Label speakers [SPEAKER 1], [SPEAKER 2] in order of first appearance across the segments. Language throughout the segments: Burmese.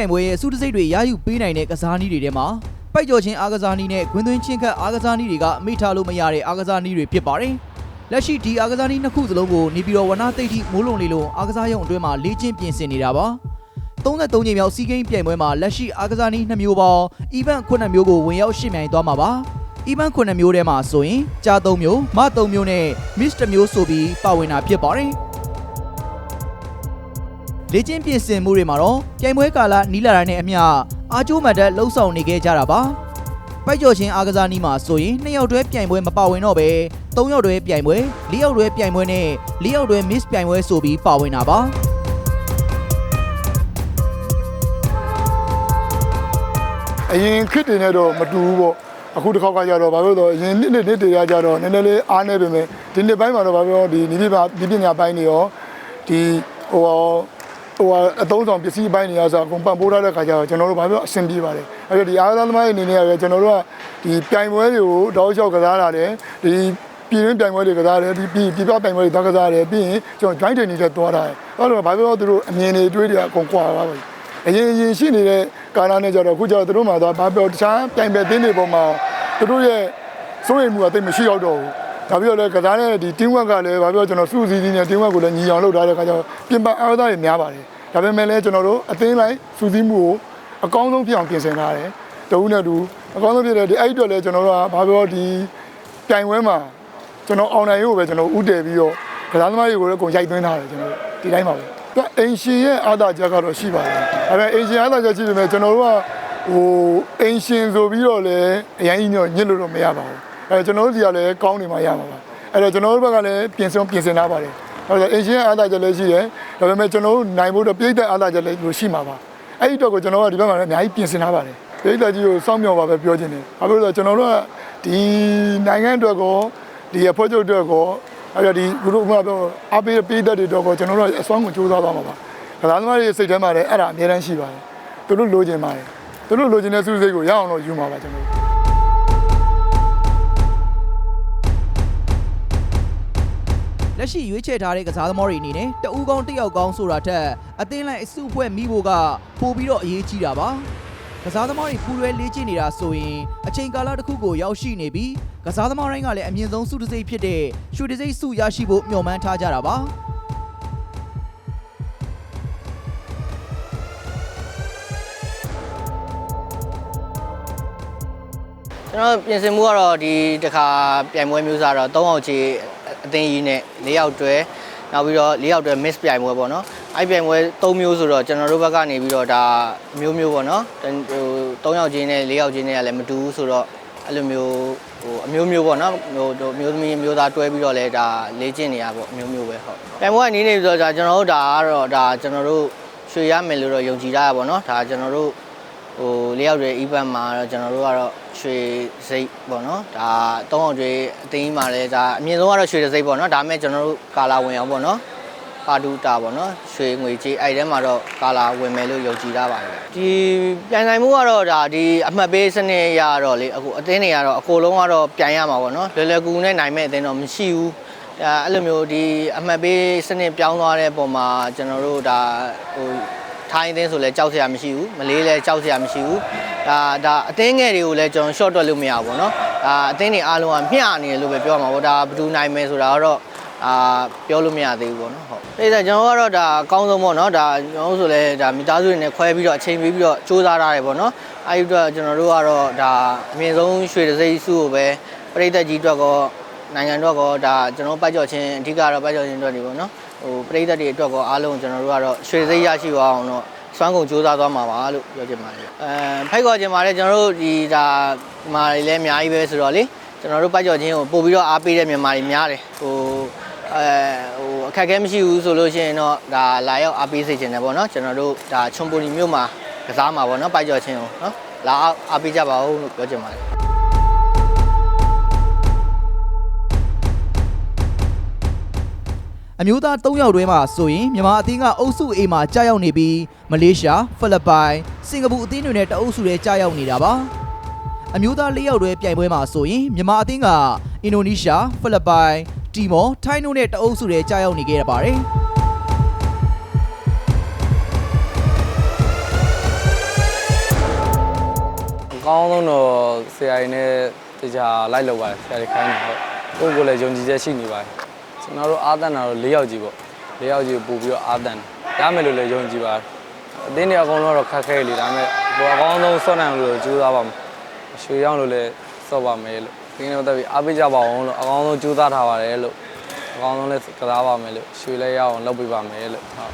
[SPEAKER 1] င်းပြိုင်ပွဲရဲ့စုတစိတ်တွေရယူပေးနိုင်တဲ့ကစားနည်းတွေထဲမှာပိုက်ကြော်ချင်းအားကစားနည်းနဲ့ဂွင်းသွင်းချင်းခတ်အားကစားနည်းတွေကအမိထားလို့မရတဲ့အားကစားနည်းတွေဖြစ်ပါတယ်။လက်ရှိဒီအားကစားနည်းနှစ်ခုစလုံးကိုနေပြည်တော်ဝနသိတ်တိမိုးလုံလေးလုံးအားကစားရုံအတွင်းမှာလေ့ကျင့်ပြင်ဆင်နေတာပါ။33ချိန်မြောက်စီးကိန်းပြိုင်ပွဲမှာလက်ရှိအားကစားနည်း2မျိုးပေါင်း event 9မျိုးကိုဝင်ရောက်ရှင်းပြိုင်သွားမှာပါ။ event 9မျိုးထဲမှာဆိုရင်ကြား3မျိုးမ3မျိုးနဲ့ miss 1မျိုးဆိုပြီးပါဝင်တာဖြစ်ပါတယ်။ လေ့ကျင့်ပြင်ဆင်မှုတွေမှာတော့ပြိုင်ပွဲကာလနီးလာတာနဲ့အမျှအားကျိုးမှတ်တက်လှုပ်ဆောင်နေခဲ့ကြတာပါပိုက်ကြော်ချင်းအားကစားနည်းမှာဆိုရင်2ယောက်တွဲပြိုင်ပွဲမပါဝင်တော့ပဲ3ယောက်တွဲပြိုင်ပွဲ4ယောက်တွဲပြိုင်ပွဲနဲ့4ယောက်တွဲ miss ပြိုင်ပွဲဆိုပြီးပါဝင်တာပါ
[SPEAKER 2] အရင်ခစ်တွေနဲ့တော့မတူဘူးပေါ့အခုတစ်ခေါက်ကကြတော့ဘာလို့လဲဆိုတော့အရင်နှစ်နှစ်နှစ်တွေကကြတော့နည်းနည်းလေးအားနေပေမဲ့ဒီနှစ်ပိုင်းမှာတော့ဘာပြောဒီနိပညာဒီပညာပိုင်းတွေရောဒီဟို ဟိုအသုံးဆောင်ပစ္စည်းပိုင်းတွေရောဆိုအကုန်ပံ့ပိုးထားတဲ့ခါကျတော့ကျွန်တော်တို့ဘာပြောအဆင်ပြေပါတယ်အဲ့တော့ဒီအားသားသမားတွေအနေနဲ့ကလည်းကျွန်တော်တို့ကဒီပြိုင်ပွဲတွေကိုတောက်လျှောက်ကစားတာတယ်ဒီပြည်တွင်းပြိုင်ပွဲတွေကစားတယ်ဒီပြည်ပြည်ပပြိုင်ပွဲတွေသွားကစားတယ်ပြီးရင်ကျွန်တော် joint training တွေသွားတာတယ်အဲ့တော့ဘာပြောသူတို့အမြင်တွေတွေးတွေအကုန်ကွာသွားပါပြီအရင်အရင်ရှိနေတဲ့ကာလနဲ့ကြတော့အခုကျတော့သူတို့မှသွားဘာပြောတခြားပြိုင်ပွဲသင်းတွေပေါ်မှာသူတို့ရဲ့စိုးရိမ်မှုကတိတ်မရှိတော့တော့ဘူး ဒါပြီးတော့လည်းကစားတဲ့ဒီ team work ကလည်းဘာပြောကျွန်တော်စုစည်းစည်းနဲ့ team work ကိုလည်းညီအောင်လုပ်ထားတဲ့အခါကျတော့ပြင်ပအားသားတွေများပါတယ်ဒါပေမဲ့လည်းကျွန်တော်တို့အသင်းလိုက်စုစည်းမှုကိုအကောင်းဆုံးဖြစ်အောင်ပြင်ဆင်ထားတယ်တဦးနဲ့တူအကောင်းဆုံးဖြစ်တဲ့ဒီအဲ့ဒီအတွက်လည်းကျွန်တော်တို့ကဘာပြောဒီပြိုင်ပွဲမှာကျွန်တော်အောင်နိုင်ရုပ်ပဲကျွန်တော်ဥတည်ပြီးတော့ကစားသမားတွေကိုလည်းအကုန်ရိုက်သွင်းထားတယ်ကျွန်တော်တို့ဒီတိုင်းပါပဲသူအင်ရှင်ရဲ့အာသာချက်ကတော့ရှိပါတယ်ဒါပေမဲ့အင်ရှင်အာသာချက်ရှိပေမဲ့ကျွန်တော်တို့ကဟိုအင်ရှင်ဆိုပြီးတော့လည်းအရင်ကြီးညညစ်လို့တော့မရပါဘူး အဲကျွန်တော်တို့စီကလည်းကောင်းနေမှရမှာပါအဲ့တော့ကျွန်တော်တို့ဘက်ကလည်းပြင်ဆင်ပြင်ဆင်ထားပါတယ်အဲ့တော့အင်ရှင်ရဲ့အာသာချက်လည်းရှိတယ်ဒါပေမဲ့ကျွန်တော်တို့နိုင်ဖို့တော့ပြည့်တဲ့အာသာချက်လည်းရှိမှာပါအဲ့ဒီတော့ကိုကျွန်တော်ကဒီဘက်မှာလည်းအများကြီးပြင်ဆင်ထားပါတယ်ပြည့်တဲ့ကြီးကိုစောင့်မျှော်ပါပဲပြောချင်တယ်ဘာဖြစ်လို့လဲကျွန်တော်တို့ကဒီနိုင်ငံအတွက်ကောဒီအဖွဲ့ချုပ်အတွက်ကောအဲ့တော့ဒီဂရုကပြောအပေးပေးတဲ့တွေတော့ကိုကျွန်တော်တို့အစွမ်းကိုစူးစမ်းသွားမှာပါကစားသမားတွေစိတ်ထဲမှာလည်းအဲ့ဒါအများတန်းရှိပါတယ်သူတို့လိုချင်ပါတယ်သူတို့လိုချင်တဲ့စုစိတ်ကိုရအောင်လို့ယူမှာပါကျွန်တော်
[SPEAKER 1] လက်ရှိရွေးချယ်ထားတဲ့ကစားသမားတွေအနေနဲ့တဦးကောင်းတစ်ယောက်ကောင်းဆိုတာထက်အသင်းလိုက်အစုအဖွဲ့မိဖို့ကပိုပြီးတော့အရေးကြီးတာပါကစားသမားတွေပူးတွဲလေ့ကျင့်နေတာဆိုရင်အချိန်ကာလတစ်ခုကိုရောက်ရှိနေပြီးကစားသမားတိုင်းကလည်းအမြင့်ဆုံးစုတစိမ့်ဖြစ်တဲ့ရွှေတစိမ့်စုရရှိဖို့မျှော်မှန်းထားကြတာပါ
[SPEAKER 3] ကျွန်တော်ပြင်ဆင်မှုကတော့ဒီတစ်ခါပြိုင်ပွဲမျိုးစားတော့3အောင်ချီ အသင်းကြီးနဲ့4ယောက်တွဲနောက်ပြီးတော့4ယောက်တွဲ miss ပြိုင်ပွဲပေါ့နော်အဲ့ပြိုင်ပွဲ3မျိုးဆိုတော့ကျွန်တော်တို့ဘက်ကနေပြီးတော့ဒါမျိုးမျိုးပေါ့နော်ဟို3ယောက်ချင်းနဲ့4ယောက်ချင်းနဲ့ကလည်းမတူဘူးဆိုတော့အဲ့လိုမျိုးဟိုအမျိုးမျိုးပေါ့နော်ဟိုတို့မျိုးသမီးမျိုးသားတွဲပြီးတော့လဲဒါလေ့ကျင့်နေရပေါ့အမျိုးမျိုးပဲဟုတ်ပြိုင်ပွဲအနေနဲ့ဆိုတော့ဒါကျွန်တော်တို့ဒါကတော့ဒါကျွန်တော်တို့ရွှေရမယ်လို့တော့ယုံကြည်ရတာပေါ့နော်ဒါကျွန်တော်တို့ ဟိုလေးယောက်တွေ event မှာတော့ကျွန်တော်တို့ကတော့ရွှေစိတ်ပေါ့နော်ဒါ၃အောင်တွေအသိမှာလဲဒါအမြင့်ဆုံးကတော့ရွှေစိတ်ပေါ့နော်ဒါပေမဲ့ကျွန်တော်တို့ကာလာဝင်အောင်ပေါ့နော်ပါဒူတာပေါ့နော်ရွှေငွေကြေးအဲ့ထဲမှာတော့ကာလာဝင်မယ်လို့ယုံကြည်ထားပါတယ်ဒီပြန်ဆိုင်မှုကတော့ဒါဒီအမှတ်ပေးစနစ်ရတော့လေအခုအသင်းတွေကတော့အကုန်လုံးကတော့ပြန်ရမှာပေါ့နော်လွယ်လွယ်ကူကူနဲ့နိုင်မဲ့အသင်းတော့မရှိဘူးအဲအဲ့လိုမျိုးဒီအမှတ်ပေးစနစ်ပြောင်းသွားတဲ့ပုံမှာကျွန်တော်တို့ဒါဟို ထိုင်းအသင်းဆိုလည်းကြောက်စရာမရှိဘူးမလေးလည်းကြောက်စရာမရှိဘူးဒါဒါအသင်းငယ်တွေကိုလည်းကျွန်တော် short တွက်လို့မရဘူးပေါ့နော်ဒါအသင်းတွေအားလုံးကမျှနေတယ်လို့ပဲပြောရမှာပေါ့ဒါဘယ်သူနိုင်မယ်ဆိုတာတော့အာပြောလို့မရသေးဘူးပေါ့နော်ဟုတ်အဲ့ဒါကျွန်တော်ကတော့ဒါအကောင်းဆုံးပေါ့နော်ဒါကျွန်တော်တို့ဆိုလည်းဒါမိသားစုတွေနဲ့ခွဲပြီးတော့အချိန်ပေးပြီးတော့စူးစမ်းထားတယ်ပေါ့နော်အဲ့ဒီအတွက်ကျွန်တော်တို့ကတော့ဒါအမြင့်ဆုံးရွှေတစိမ့်စုကိုပဲပြည်သက်ကြီးအတွက်ကောနိုင်ငံအတွက်ကောဒါကျွန်တော်ပိုက်ကြော်ချင်းအဓိကတော့ပိုက်ကြော်ချင်းအတွက်တွေပေါ့နော် ဟိုပြည်သက်တွေအတွက်ကောအားလုံးကျွန်တော်တို့ကတော့ရွှေတစိမ့်ရရှိသွားအောင်တော့စွမ်းကုန်စူးစမ်းသွားမှာပါလို့ပြောချင်ပါတယ်အဲဖိုက်ခေါ်ချင်ပါတယ်ကျွန်တော်တို့ဒီဒါမာတွေလည်းအများကြီးပဲဆိုတော့လေကျွန်တော်တို့ပိုက်ကြော်ချင်းကိုပို့ပြီးတော့အားပေးတဲ့မြန်မာတွေများတယ်ဟိုအဲဟိုအခက်အခဲမရှိဘူးဆိုလို့ရှိရင်တော့ဒါလာရောက်အားပေးစေချင်တယ်ပေါ့နော်ကျွန်တော်တို့ဒါချွန်ပူနီမြို့မှာကစားမှာပေါ့နော်ပိုက်ကြော်ချင်းကိုနော်လာအားပေးကြပါဦးလို့ပြောချင်ပါတယ်
[SPEAKER 1] အမျိုးသား3ယောက်တွဲမှာဆိုရင်မြန်မာအသင်းကအုပ်စု A မှာကြာရောက်နေပြီးမလေးရှားဖိလစ်ပိုင်စင်ကာပူအသင်းတွေနဲ့တအုပ်စုတွေကြာရောက်နေတာပါအမျိုးသား4ယောက်တွဲပြိုင်ပွဲမှာဆိုရင်မြန်မာအသင်းကအင်ဒိုနီးရှားဖိလစ်ပိုင်တီမော်ထိုင်းတို့နဲ့တအုပ်စုတွေကြာရောက်နေခဲ့ရပါတယ်
[SPEAKER 4] ကောင်းဆုံးတော့ဆရာကြီးနဲ့တခြားလိုက်လောက်ပါတယ်ဆရာကြီးခိုင်းတယ်ဟုတ်ကိုယ့်ကိုယ်လည်းယုံကြည်ချက်ရှိနေပါတယ် ကျွန်တော်တို့အားတန်တာတော့၄ယောက်ကြီးပေါ့၄ယောက်ကြီးပို့ပြီးတော့အားတန်တယ်ရမယ်လို့လည်းယုံကြည်ပါတယ်အသင်းတွေအကုန်လုံးတော့ခက်ခဲလေဒါပေမဲ့ကိုယ်အကောင်းဆုံးစော့နိုင်လို့ကြိုးစားပါမယ်ရွှေရောင်းလို့လည်းစော့ပါမယ်လို့ဒီနေ့တော့ပြီးအားပေးကြပါအောင်လို့အကောင်းဆုံးကြိုးစားထားပါတယ်လို့အကောင်းဆုံးလည်းကစားပါမယ်လို့ရွှေလည်းရအောင်လုပ်ပေးပါမယ်လို့ဟုတ်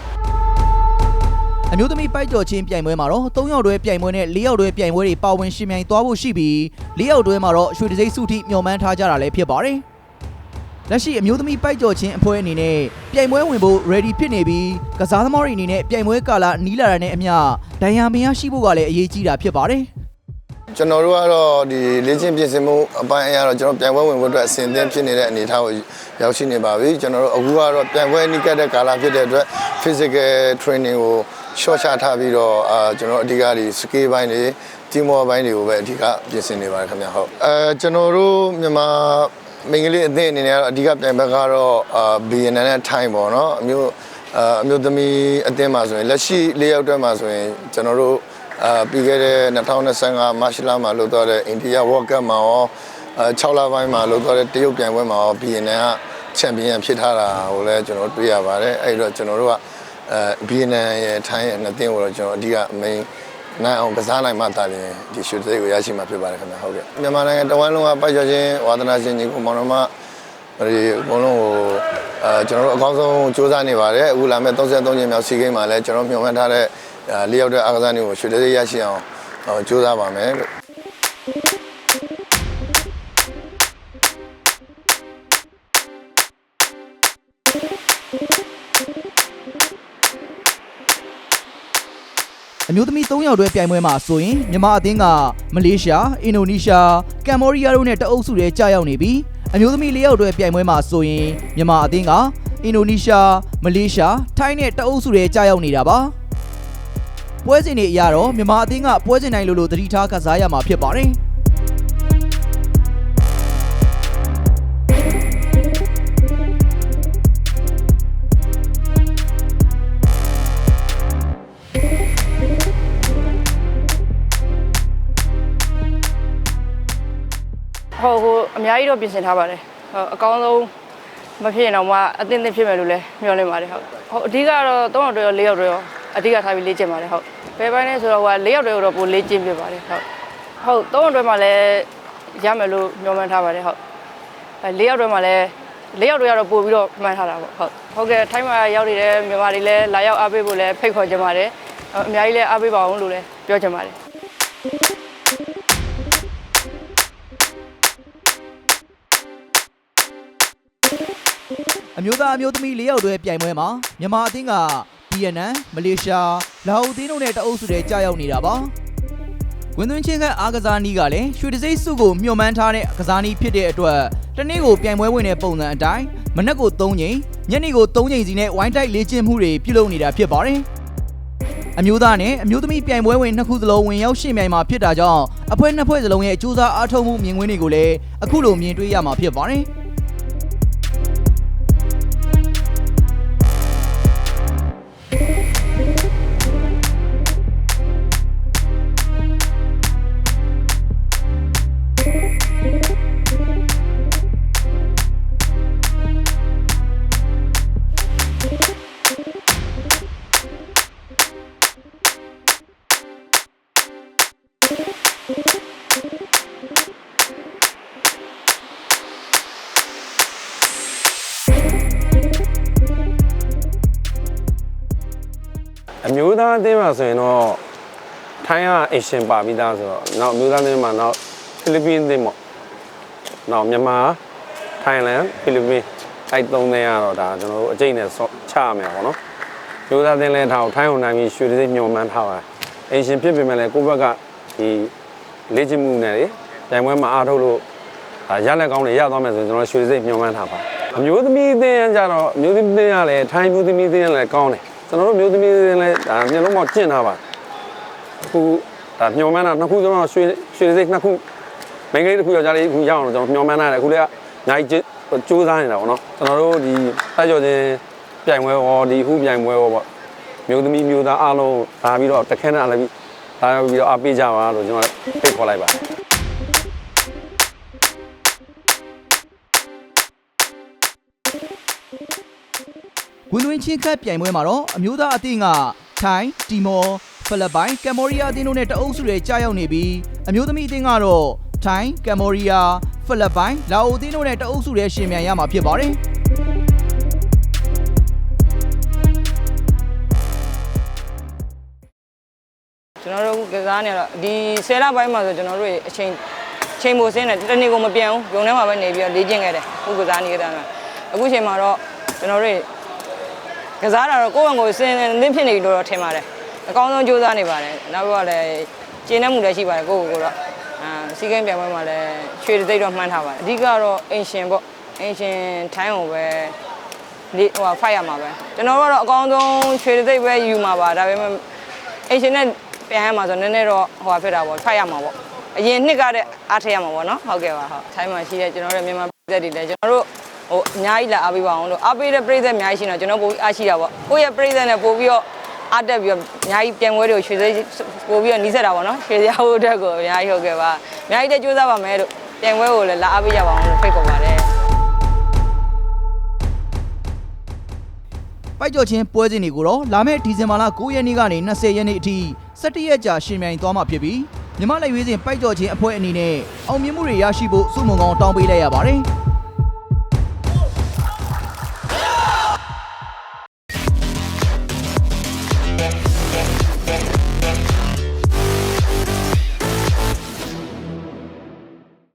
[SPEAKER 1] အမျိုးသမီးပိုက်ကြော်ချင်းပြိုင်ပွဲမှာတော့၃ယောက်တွဲပြိုင်ပွဲနဲ့၄ယောက်တွဲပြိုင်ပွဲတွေပါဝင်ရှင်ပြိုင်သွားဖို့ရှိပြီး၄ယောက်တွဲမှာတော့ရွှေတံဆိပ်စုထိမျှော်မှန်းထားကြတာလည်းဖြစ်ပါတယ်။ လက်ရှိအမျိုးသမီးပိုက်ကြော်ချင်းအဖွဲ့အနေနဲ့ပြိုင်ပွဲဝင်ဖို့ ready ဖြစ်နေပြီးကစားသမားတွေအနေနဲ့ပြိုင်ပွဲကာလနီးလာတာနဲ့အမျှဒဏ်ရာမရရှိဖို့ကလည်းအရေးကြီးတာဖြစ်ပါတယ်။
[SPEAKER 5] ကျွန်တော်တို့ကတော့ဒီလေ့ကျင့်ပြင်ဆင်မှုအပိုင်းအရတော့ကျွန်တော်ပြန်ပွဲဝင်ဖို့အတွက်အဆင်သင့်ဖြစ်နေတဲ့အနေအထားကိုရောက်ရှိနေပါပြီကျွန်တော်တို့အခုကတော့ပြန်ပွဲနီးကပ်တဲ့ကာလဖြစ်တဲ့အတွက် physical training ကို short ချထားပြီးတော့အာကျွန်တော်အဓိကဒီ skill ဘိုင်းတွေ team work ဘိုင်းတွေကိုပဲအဓိကပြင်ဆင်နေပါတယ်ခင်ဗျဟုတ်အဲကျွန်တော်တို့မြန်မာ မိန်းကလေးအသင်းအနေနဲ့ကတော့အဓိကပြိုင်ဘက်ကတော့အာ BNN နဲ့ time ပေါ့နော်အမျိုးအာအမျိုးသမီးအသင်းမှာဆိုရင်လက်ရှိ၄ယောက်တွဲမှာဆိုရင်ကျွန်တော်တို့အာပြီးခဲ့တဲ့2025မတ်လမှာလုပ်တော့တဲ့အိန္ဒိယ World Cup မှာရောအဲ6လပိုင်းမှာလုပ်တော့တဲ့တရုတ်ပြိုင်ပွဲမှာရော BNN ကချန်ပီယံဖြစ်ထားတာကိုလည်းကျွန်တော်တွေ့ရပါတယ်အဲ့တော့ကျွန်တော်တို့ကအဲ BNN ရဲ့ထိုင်းရဲ့နှစ်သင်းကိုတော့ကျွန်တော်အဓိက main နိုင်အောင်ကစားနိုင်မှတာရင်ဒီရွှေစိတ်ကိုရရှိမှာဖြစ်ပါတယ်ခင်ဗျဟုတ်ကဲ့မြန်မာနိုင်ငံတဝမ်းလုံးကပိုက်ကျော်ချင်းဝါသနာရှင်ကြီးကိုမောင်နှမဒီအကုန်လုံးကိုအဲကျွန်တော်တို့အကောင်းဆုံးစူးစမ်းနေပါတယ်အခုလာမဲ့33ချိန်မြောက်စီဂိမ်းမှာလည်းကျွန်တော်မျှော်မှန်းထားတဲ့အဲလေးယောက်တဲ့အားကစားနည်းကိုရွှေစိတ်ရရှိအောင်ဟောစူးစမ်းပါမယ်
[SPEAKER 1] အမျိုးသမီး၃ယောက်တွဲပြိုင်ပွဲမှာဆိုရင်မြန်မာအသင်းကမလေးရှားအင်ဒိုနီးရှားကမ်ဘောဒီးယားတို့နဲ့တအုပ်စုတွေကြာရောက်နေပြီးအမျိုးသမီး၄ယောက်တွဲပြိုင်ပွဲမှာဆိုရင်မြန်မာအသင်းကအင်ဒိုနီးရှားမလေးရှားထိုင်းနဲ့တအုပ်စုတွေကြာရောက်နေတာပါပွဲစဉ်တွေအရတော့မြန်မာအသင်းကပွဲစဉ်တိုင်းလိုလိုသတိထားကစားရမှာဖြစ်ပါတယ်
[SPEAKER 6] များကြီးတော့ပြင်ဆင်ထားပါတယ်ဟိုအကောင်းဆုံးမဖြစ်ရင်တော့မှအသင့်အသင့်ဖြစ်မယ်လို့လည်းမျှော်လင့်ပါတယ်ဟုတ်ဟိုအဓိကတော့၃ယောက်တည်းရော၄ယောက်တည်းရောအဓိကထားပြီးလေ့ကျင့်ပါတယ်ဟုတ်ဘယ်ပိုင်းလဲဆိုတော့ဟိုက၄ယောက်တည်းတော့ပိုလေ့ကျင့်ပြပါတယ်ဟုတ်ဟုတ်၃ယောက်တည်းမှလည်းရမယ်လို့မျှော်မှန်းထားပါတယ်ဟုတ်အဲ၄ယောက်တည်းမှလည်း၄ယောက်တည်းကတော့ပို့ပြီးတော့မှန်းထားတာပေါ့ဟုတ်ဟုတ်ကဲ့ထိုင်းမှာရောက်နေတဲ့မြန်မာတွေလည်းလာရောက်အားပေးဖို့လည်းဖိတ်ခေါ်ကြပါတယ်အများကြီးလည်းအားပေးပါအောင်လို့လည်းပြောချင်ပါတယ်
[SPEAKER 1] အမျိုးသားအမျိုးသမီး၄ယောက်တွဲပြိုင်ပွဲမှာမြန်မာအသင်းကဗီယက်နမ်မလေးရှားလာအိုအသင်းတို့နဲ့တအုပ်စုတွေကြာရောက်နေတာပါဝင်းသွင်းချင်းကအားကစားနည်းကလည်းရွှေတံဆိပ်စုကိုမျှော်မှန်းထားတဲ့ကစားနည်းဖြစ်တဲ့အတွက်တနေ့ကိုပြိုင်ပွဲဝင်တဲ့ပုံစံအတိုင်းမနက်ကို3ချိန်ညနေကို3ချိန်စီနဲ့ဝိုင်းတိုက်လေ့ကျင့်မှုတွေပြုလုပ်နေတာဖြစ်ပါတယ်အမျိုးသားနဲ့အမျိုးသမီးပြိုင်ပွဲဝင်နှစ်ခုစလုံးဝင်ရောက်ရှင်ပြိုင်မှာဖြစ်တာကြောင့်အဖွဲ့နှစ်ဖွဲ့စလုံးရဲ့အကျိုးစားအားထုတ်မှုမြင်ကွင်းတွေကိုလည်းအခုလိုမြင်တွေ့ရမှာဖြစ်ပါတယ်
[SPEAKER 7] အမျိုးသားအသင်းမှာဆိုရင်တော့ထိုင်းကအရှင်ပါပြီးသားဆိုတော့နောက်အမျိုးသားအသင်းမှာနောက်ဖိလစ်ပင်းအသင်းပေါ့နောက်မြန်မာထိုင်းလန်ဖိလစ်ပင်းအဲ့သုံးသင်းကတော့ဒါကျွန်တော်တို့အကျိတ်နဲ့ဆော့ချရမယ်ပေါ့နော်မျိုးသားအသင်းလဲထားအောင်ထိုင်းအောင်နိုင်ပြီးရွှေတစ်စိတ်ညှော်မှန်းထားပါတယ်အရှင်ဖြစ်ပေမဲ့လည်းကိုယ့်ဘက်ကဒီလေ့ကျင့်မှုနဲ့လေပြိုင်ပွဲမှာအားထုတ်လို့ဒါရလက်ကောင်းတွေရသွားမယ်ဆိုရင်ကျွန်တော်ရွှေတစ်စိတ်ညှော်မှန်းထားပါအမျိုးသမီးအသင်းကကြတော့အမျိုးသမီးအသင်းကလည်းထိုင်းမျိုးသမီးအသင်းကလည်းကောင်းတယ် ကျွန်တော်တို့မျိုးသမီးအသင်းလည်းဒါမျက်လုံးပေါက်ကျင့်ထားပါတယ်အခုဒါမျောမှန်းတာနှစ်ခုကျွန်တော်ရွှေရွှေစိတ်နှစ်ခုမိန်းကလေးတစ်ခုယောက်ျားလေးတစ်ခုရအောင်ကျွန်တော်မျောမှန်းတာလေအခုလေးကအများကြီးကြိုးစားနေတာပေါ့နော်ကျွန်တော်တို့ဒီဆက်ကြော်ချင်းပြိုင်ပွဲရောဒီအခုပြိုင်ပွဲရောပေါ့မျိုးသမီးမျိုးသားအားလုံးလာပြီးတော့တခဲနဲ့လာပြီးလာရောက်ပြီးတော့အားပေးကြပါလို့ကျွန်တော်ဖိတ်ခေါ်လိုက်ပါ တယ်
[SPEAKER 1] ကွင်းသွင်းချင်းခတ်ပြိုင်ပွဲမှာတော့အမျိုးသားအသင်းကထိုင်းတီမောဖိလစ်ပိုင်ကမ်ဘောဒီးယားအသင်းတို့နဲ့တအုပ်စုတွေကြာရောက်နေပြီးအမျိုးသမီးအသင်းကတော့ထိုင်းကမ်ဘောဒီးယားဖိလစ်ပိုင်လာအိုအသင်းတို့နဲ့တအုပ်စုတွေရှင်မြန်ရမှာဖြစ်ပါတယ်
[SPEAKER 6] ကျွန်တော်တို့ကစားနေတော့ဒီဆယ်လပိုင်းမှာဆိုကျွန်တော်တို့အချိန်ချိန်မိုစင်းနဲ့တနေ့ကိုမပြန်ဘူးရုံထဲမှာပဲနေပြီးတော့လေ့ကျင့်ခဲ့တယ်ခုကစားနေကြတာအခုချိန်မှာတော့ကျွန်တော်တို့ ကစားတာတော့ကိုယ့်ဘက်ကိုစင်းနေဖြစ်နေပြီလို့တော့ထင်ပါတယ်အကောင်းဆုံးကြိုးစားနေပါတယ်နောက်ပြီးတော့လည်းကျင်းနေမှုလည်းရှိပါတယ်ကိုယ့်ကိုယ်ကတော့အာစီကင်းပြန်ပွဲမှာလည်းရွှေတိတ်တော့မှန်းထားပါတယ်အဓိကတော့အင်ရှင်ပေါ့အင်ရှင်ထိုင်းကိုပဲဒီဟိုဖိုက်ရမှာပဲကျွန်တော်တို့ကတော့အကောင်းဆုံးရွှေတိတ်ပဲယူမှာပါဒါပေမဲ့အရှင်နဲ့ပြန်ရမှာဆိုနည်းနည်းတော့ဟိုဟာဖြစ်တာပေါ့ဖိုက်ရမှာပေါ့အရင်နှစ်ကတဲ့အားထည့်ရမှာပေါ့နော်ဟုတ်ကဲ့ပါဟုတ်ထိုင်းမှာရှိတဲ့ကျွန်တော်တို့မြန်မာပြည်သက်တွေလည်းကျွန်တော်တို့ ဟိုအများကြီးလာအားပေးပါအောင်လို့အားပေးတဲ့ပြည်သက်အများကြီးရှိတော့ကျွန်တော်ပိုပြီးအားရှိတာပေါ့ကိုယ့်ရဲ့ပြည်သက်နဲ့ပို့ပြီးတော့အားတက်ပြီးတော့အများကြီးပြန်ပွဲတွေကိုရွှေစိပို့ပြီးတော့နီးစက်တာပေါ့နော်ရွှေစရာဟိုတက်ကိုအများကြီးဟုတ်ကဲ့ပါအများကြီးတက်ကြိုးစားပါမယ်လို့ပြန်ပွဲကိုလည်းလာအားပေးကြပါအောင်လို့ဖိတ်ခေါ်ပါတယ်
[SPEAKER 1] ပိုက်ကြော်ချင်းပွဲစဉ်တွေကိုတော့လာမယ့်ဒီဇင်ဘာလ9ရက်နေ့ကနေ20ရက်နေ့အထိ17ရက်ကြာရှင်မြိုင်သွားမှာဖြစ်ပြီးမြမလက်ရွေးစဉ်ပိုက်ကြော်ချင်းအဖွဲ့အနေနဲ့အောင်မြင်မှုတွေရရှိဖို့စုမုံကောင်းတောင်းပေးလိုက်ရပါတယ်။